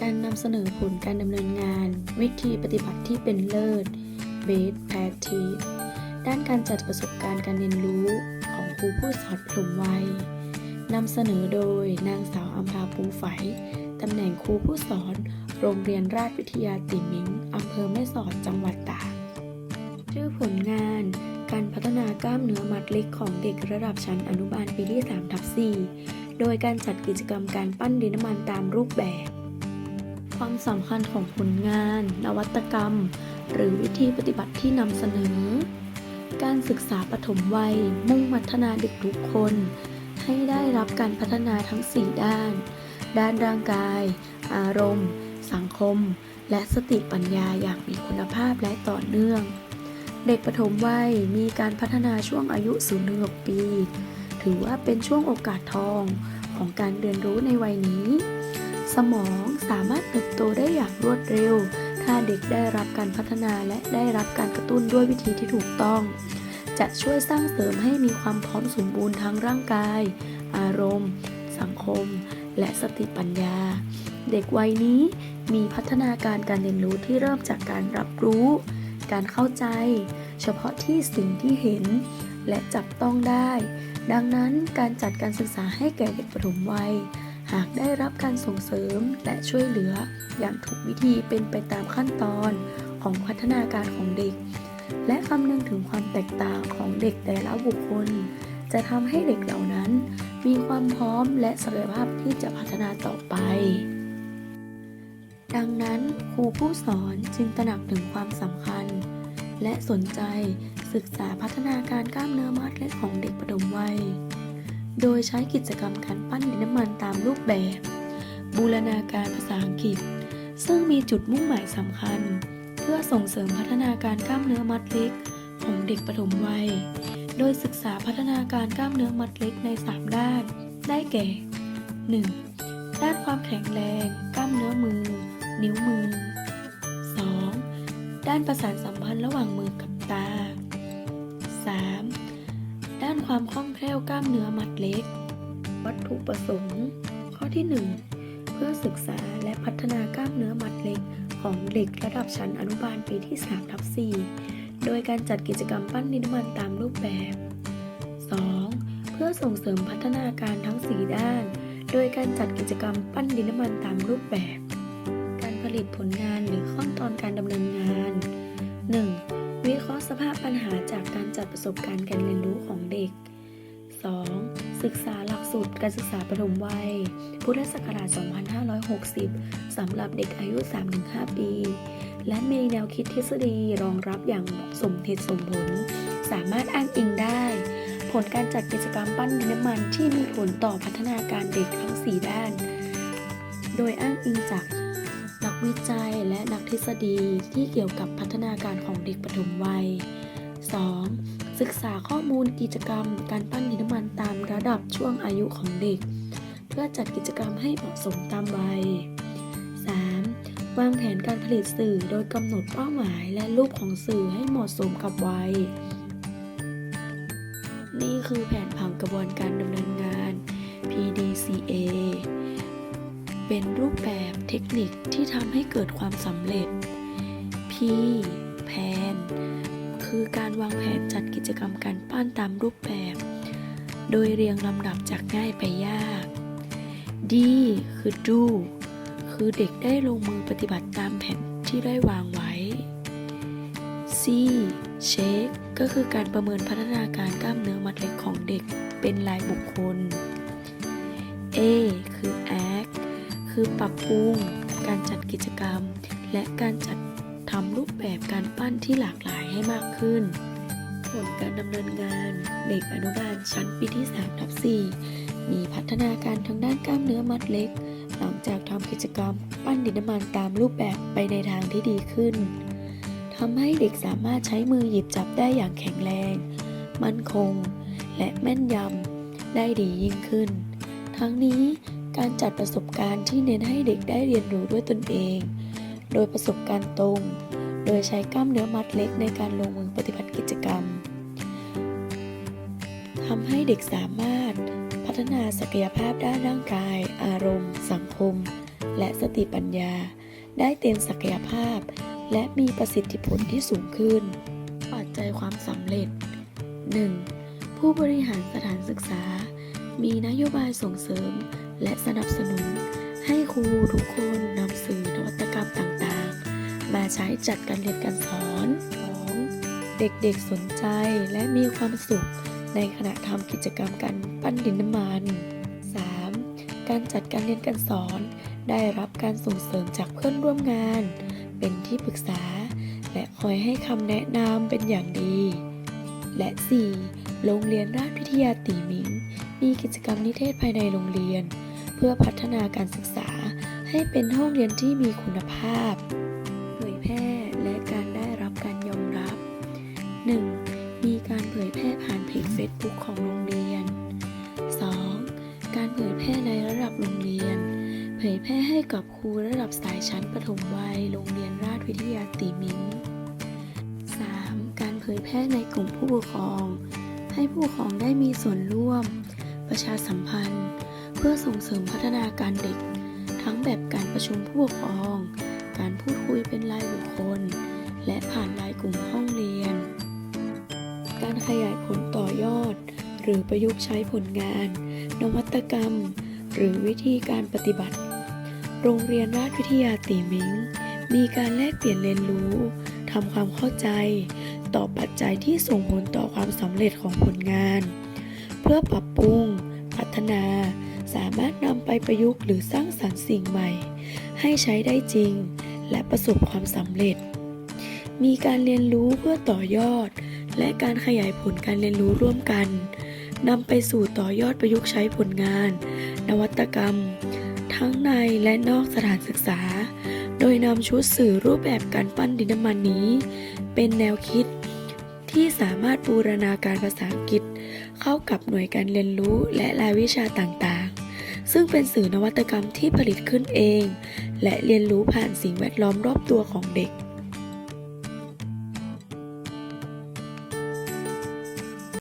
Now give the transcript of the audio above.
การนำเสนอผลการดำเนินงาน วิธีปฏิบัติที่เป็นเลิศ Best Practice ด้านการจัดประสบการณ์การเรียนรู้ของครูผู้สอนปฐมวัยนำเสนอโดยนางสาวอัมพาปูไฝตำแหน่งครูผู้สอน โรงเรียนราชวิทยาติมิงอำเภอแม่สอดจังหวัดตากชื่อผลงาน การพัฒนากล้ามเนื้อมัดเล็กของเด็กระดับชั้นอนุบาลปีที่3ทับ4โดยการจัดกิจกรรมการปั้นดินน้ำมันตามรูปแบบ ความสำคัญของผลงาน นวัตกรรม หรือวิธีปฏิบัติที่นำเสนอ การศึกษาปฐมวัย มุ่งพัฒนาเด็กทุกคน ให้ได้รับการพัฒนาทั้ง 4 ด้าน ด้านร่างกาย อารมณ์ สังคม และสติปัญญาอย่างมีคุณภาพและต่อเนื่อง เด็กปฐมวัยมีการพัฒนาช่วงอายุ 0 6 ปี ถือว่าเป็นช่วงโอกาสทองของการเรียนรู้ในวัยนี้ สมองสามารถเติบโตได้อย่างรวดเร็ว ถ้าเด็กได้รับการพัฒนาและได้รับการกระตุ้นด้วยวิธีที่ถูกต้อง จะช่วยสร้างเสริมให้มีความพร้อมสมบูรณ์ทั้งร่างกาย อารมณ์ สังคม และสติปัญญา เด็กวัยนี้มีพัฒนาการการเรียนรู้ที่เริ่มจากการรับรู้ การเข้าใจ เฉพาะที่สิ่งที่เห็น และจับต้องได้ ดังนั้นการจัดการศึกษาให้แก่เด็กปฐมวัย หากได้รับการส่งเสริมและช่วยเหลืออย่างถูกวิธีเป็นไปตามขั้นตอนของพัฒนาการของเด็ก และคำนึงถึงความแตกต่างของเด็กแต่ละบุคคล จะทำให้เด็กเหล่านั้น มีความพร้อมและศักยภาพที่จะพัฒนาต่อไป ดังนั้นครูผู้สอนจึงตระหนักถึงความสำคัญ และสนใจศึกษาพัฒนาการกล้ามเนื้อมัดเล็กของเด็กปฐมวัย โดยใช้กิจกรรมการปั้นดินน้ำมันตามรูปแบบ บูรณาการภาษาอังกฤษ ซึ่งมีจุดมุ่งหมายสำคัญ เพื่อส่งเสริมพัฒนาการกล้ามเนื้อมัดเล็ก ของเด็กปฐมวัย โดยศึกษาพัฒนาการกล้ามเนื้อมัดเล็กใน 3 ด้าน ได้แก่ 1. ด้านความแข็งแรง กล้ามเนื้อมือ นิ้วมือ 2. ด้านประสานสัมพันธ์ระหว่างมือกับตา 3. ด้านความคล่องแคล่วกล้ามเนื้อมัดเล็ก วัตถุประสงค์ ข้อที่ 1 เพื่อศึกษาและพัฒนากล้ามเนื้อมัดเล็ก ของเด็กระดับชั้นอนุบาลปีที่3ทับ4โดยการจัดกิจกรรมปั้นดินน้ำมันตามรูปแบบ 2. เพื่อส่งเสริมพัฒนาการทั้ง 4 ด้าน โดยการจัดกิจกรรมปั้นดินน้ำมันตามรูปแบบ การผลิตผลงานหรือขั้นตอนการดำเนินงาน 1. วิเคราะห์สภาพปัญหาจากการจัดประสบการณ์การเรียนรู้ของเด็ก 2. ศึกษาหลักสูตรการศึกษาปฐมวัย พุทธศักราช 2560 สำหรับเด็กอายุ 3-5 ปี และมีแนวคิดทฤษฎีรองรับอย่างสมเหตุสมผล สามารถอ้างอิงได้ ผลการจัดกิจกรรมปั้นดินน้ำมันที่มีผลต่อพัฒนาการเด็กทั้ง 4 ด้าน โดยอ้างอิงจาก วิจัยและนักทฤษฎีที่เกี่ยวกับพัฒนาการของเด็กปฐมวัย 2. ศึกษาข้อมูลกิจกรรม การปั้นดินน้ำมันตามระดับช่วงอายุของเด็ก เพื่อจัดกิจกรรมให้เหมาะสมตามวัย 3. วางแผนการผลิตสื่อโดยกำหนดเป้าหมายและรูปของสื่อให้เหมาะสมกับวัย นี่คือแผนผังกระบวนการดำเนินงาน PDCA เป็นรูปแบบเทคนิคที่ทำให้เกิดความสำเร็จ P แผนคือการวางแผนจัดกิจกรรมการปั้นตามรูปแบบ โดยเรียงลำดับจากง่ายไปยาก D คือ do คือเด็กได้ลงมือปฏิบัติตามแผนที่ได้วางไว้ C check ก็คือการประเมินพัฒนาการกล้ามเนื้อมัดเล็กของเด็กเป็นรายบุคคล A ค คือปรับปรุงการจัดกิจกรรม และการจัดทำรูปแบบการปั้นที่หลากหลายให้มากขึ้น ผลการดำเนินงาน เด็กอนุบาลชั้นปีที่3ทับ4มีพัฒนาการทางด้านกล้ามเนื้อมัดเล็ก หลังจากทำกิจกรรม ปั้นดินน้ำมันตามรูปแบบไปในทางที่ดีขึ้นทำให้เด็กสามารถใช้มือหยิบจับได้อย่างแข็งแรง มั่นคง และแม่นยำได้ดียิ่งขึ้น ทั้งนี้ การจัดประสบการณ์ที่เน้นให้เด็กได้เรียนรู้ด้วยตนเอง โดยประสบการณ์ตรง โดยใช้กล้ามเนื้อมัดเล็กในการลงมือปฏิบัติกิจกรรมทำให้เด็กสามารถพัฒนาศักยภาพด้านร่างกาย อารมณ์ สังคม และสติปัญญา ได้เต็มศักยภาพ และมีประสิทธิผลที่สูงขึ้น ปัจจัยความสำเร็จ 1. ผู้บริหารสถานศึกษา มีนโยบายส่งเสริม และสนับสนุนให้ครูทุกคนนำสื่อนวัตกรรมต่างๆ มาใช้จัดการเรียนการสอน 2. เด็กๆสนใจและมีความสุขในขณะทำกิจกรรมการปั้นดินน้ำมัน 3. การจัดการเรียนการสอน ได้รับการส่งเสริมจากเพื่อนร่วมงาน เป็นที่ปรึกษา และคอยให้คำแนะนำเป็นอย่างดี และ 4. โรงเรียนราชวิทยาตีมิง มีกิจกรรมนิเทศภายในโรงเรียน เพื่อพัฒนาการศึกษาให้เป็นห้องเรียนที่มีคุณภาพ เผยแพร่และการได้รับการยอมรับ 1. มีการเผยแพร่ผ่านเพจ Facebook ของโรงเรียน 2. การเผยแพร่ในระดับโรงเรียน เผยแพร่ให้กับครูระดับสายชั้นประถมวัยโรงเรียนราชวิทยาตีมิง 3. การเผยแพร่ในกลุ่มผู้ปกครอง ให้ผู้ปกครองได้มีส่วนร่วม ประชาสัมพันธ์ เพื่อส่งเสริมพัฒนาการเด็ก ทั้งแบบการประชุมผู้ปกครอง การพูดคุยเป็นรายบุคคล และผ่านรายกลุ่มห้องเรียน การขยายผลต่อยอด หรือประยุกต์ใช้ผลงาน นวัตกรรม หรือวิธีการปฏิบัติ โรงเรียนราชวิทยาตีมิงมีการแลกเปลี่ยนเรียนรู้ทำความเข้าใจ ต่อปัจจัยที่ส่งผลต่อความสำเร็จของผลงาน เพื่อปรับ สามารถนำไปประยุกต์หรือสร้างสรรค์สิ่งใหม่ ให้ใช้ได้จริง และประสบความสำเร็จ มีการเรียนรู้เพื่อต่อยอด และการขยายผลการเรียนรู้ร่วมกันนำไปสู่ต่อยอดประยุกต์ใช้ผลงาน นวัตกรรม ทั้งในและนอกสถานศึกษา โดยนำชุดสื่อรูปแบบการปั้นดินน้ำมันนี้ เป็นแนวคิดที่สามารถบูรณาการภาษาอังกฤษ เข้ากับหน่วยการเรียนรู้และรายวิชาต่างๆ ซึ่งเป็นสื่อนวัตกรรมที่ผลิตขึ้นเอง และเรียนรู้ผ่านสิ่งแวดล้อมรอบตัวของเด็ก